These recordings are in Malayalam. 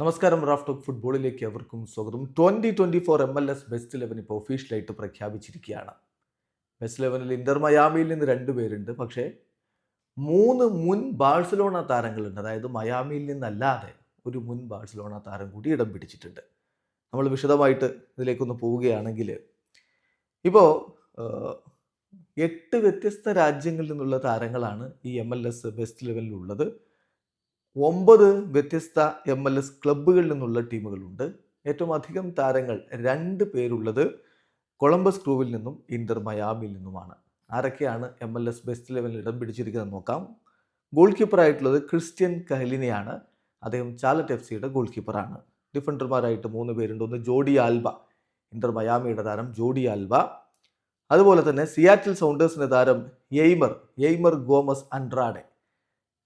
നമസ്കാരം റാഫ് ടോക്ക് ഫുട്ബോളിലേക്ക് അവർക്കും സ്വാഗതം. Twenty twenty four M L S best eleven ഇപ്പോൾ ഒഫീഷ്യലായിട്ട് പ്രഖ്യാപിച്ചിരിക്കുകയാണ് ബെസ്റ്റ് ഇലവനിൽ ഇന്റർ മയാമിയിൽ നിന്ന് രണ്ട് പേരുണ്ട്. പക്ഷേ മൂന്ന് മുൻ ബാഴ്സലോണ താരങ്ങളുണ്ട്. അതായത് മയാമിയിൽ നിന്നല്ലാതെ ഒരു മുൻ ബാഴ്സലോണ താരം കൂടി ഇടം പിടിച്ചിട്ടുണ്ട്. നമ്മൾ വിശദമായിട്ട് ഇതിലേക്കൊന്ന് പോവുകയാണെങ്കിൽ ഇപ്പോൾ എട്ട് വ്യത്യസ്ത രാജ്യങ്ങളിൽ നിന്നുള്ള താരങ്ങളാണ് ഈ എം എൽ എസ് ബെസ്റ്റ് ലെവലിലുള്ളത് ഒമ്പത് വ്യത്യസ്ത എം എൽ എസ് ക്ലബ്ബുകളിൽ നിന്നുള്ള ടീമുകളുണ്ട്. ഏറ്റവും അധികം താരങ്ങൾ രണ്ട് പേരുള്ളത് കൊളംബസ് ക്രൂവിൽ നിന്നും ഇന്റർ മയാമിയിൽ നിന്നുമാണ്. ആരൊക്കെയാണ് എം എൽ എസ് ബെസ്റ്റ് ലെവലിൽ ഇടം പിടിച്ചിരിക്കുന്നത് നോക്കാം. ഗോൾ കീപ്പറായിട്ടുള്ളത് ക്രിസ്ത്യൻ കഹലിനെയാണ്. അദ്ദേഹം ചാലറ്റ് എഫ് സിയുടെ ഗോൾ കീപ്പറാണ് ഡിഫൻഡർമാരായിട്ട് മൂന്ന് പേരുണ്ട്. ഒന്ന് ജോഡി ആൽബ ഇന്റർ മയാമിയുടെ താരം ജോഡി ആൽബ. അതുപോലെ തന്നെ സിയാറ്റിൽ സൗണ്ടേഴ്സിന്റെ താരം എയ്മർ എയ്മർ ഗോമസ് അൻഡ്രാഡെ.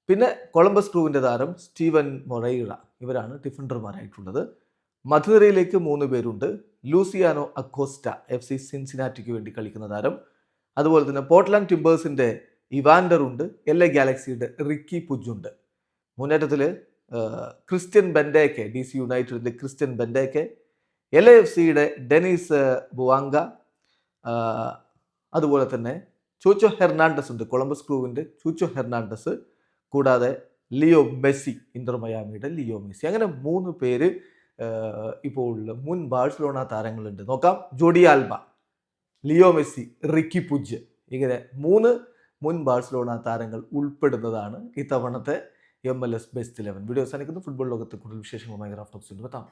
പിന്നെ കൊളംബസ് ക്രൂവിന്റെ താരം സ്റ്റീവൻ മൊറൈറ ഇവരാണ് ഡിഫൻഡർമാരായിട്ടുള്ളത്. മധുരയിലേക്ക് മൂന്ന് പേരുണ്ട്. ലൂസിയാനോ അക്കോസ്റ്റ എഫ് സി സിൻസിനാറ്റിക്ക് വേണ്ടി കളിക്കുന്ന താരം. അതുപോലെ തന്നെ പോർട്ട്ലാൻഡ് ടിംബേഴ്സിന്റെ ഇവാൻഡർ ഉണ്ട് എൽ എ ഗാലക്സിയുടെ റിക്കി പുജുണ്ട്. മുന്നേറ്റത്തിൽ ക്രിസ്ത്യൻ ബെൻഡേക്കെ ഡി സി യുണൈറ്റഡിന്റെ ക്രിസ്ത്യൻ ബെൻഡേക്കെ. എൽ എഫ് സിയുടെ ഡെനീസ് ബുവാങ്ക. അതുപോലെ തന്നെ ചൂച്ചോ ഹെർണാണ്ടസ് ഉണ്ട്. കൊളംബസ് ക്രൂവിന്റെ ചൂച്ചോ ഹെർണാണ്ടസ്. കൂടാതെ ലിയോ മെസ്സി ഇന്റർ മയാമിയുടെ ലിയോ മെസ്സി. അങ്ങനെ മൂന്ന് പേര് ഇപ്പോൾ ഉള്ള മുൻ ബാഴ്സലോണ താരങ്ങളുണ്ട്. നോക്കാം. Jordi Alba Leo Messi Riqui Puig ഇങ്ങനെ മൂന്ന് മുൻ ബാഴ്സലോണ താരങ്ങൾ ഉൾപ്പെടുന്നതാണ് ഇത്തവണത്തെ M L S best eleven. Video അവസാനിക്കുന്നു. ഫുട്ബോൾ ലോകത്തെ കൂടുതൽ വിശേഷങ്ങളുമായി ഗ്രാഫ് ടോക്സിൽ എത്താം.